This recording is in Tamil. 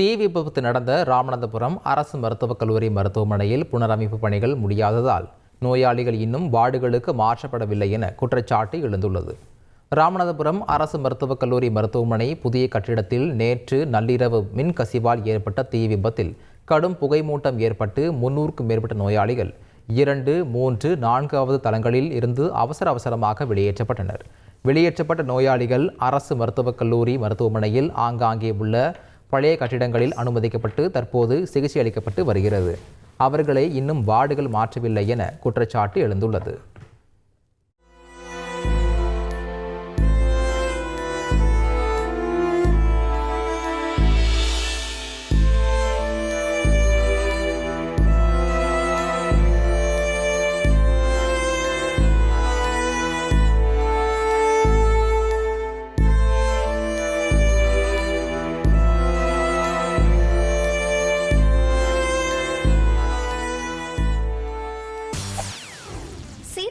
தீ விபத்து நடந்த ராமநாதபுரம் அரசு மருத்துவக் கல்லூரி மருத்துவமனையில் புனரமைப்பு பணிகள் முடியாததால் நோயாளிகள் இன்னும் வார்டுகளுக்கு மாற்றப்படவில்லை என குற்றச்சாட்டு எழுந்துள்ளது. ராமநாதபுரம் அரசு மருத்துவக் கல்லூரி மருத்துவமனை புதிய கட்டிடத்தில் நேற்று நள்ளிரவு மின் கசிவால் ஏற்பட்ட தீ விபத்தில் கடும் புகைமூட்டம் ஏற்பட்டு முன்னூறுக்கும் மேற்பட்ட நோயாளிகள் இரண்டு மூன்று நான்காவது தளங்களில் இருந்து அவசர அவசரமாக வெளியேற்றப்பட்டனர். வெளியேற்றப்பட்ட நோயாளிகள் அரசு மருத்துவக் கல்லூரி மருத்துவமனையில் ஆங்காங்கே உள்ள பழைய கட்டிடங்களில் அனுமதிக்கப்பட்டு தற்போது சிகிச்சை அளிக்கப்பட்டு வருகிறது. அவர்களை இன்னும் வார்டுகள் மாற்றவில்லை என குற்றச்சாட்டு எழுந்துள்ளது.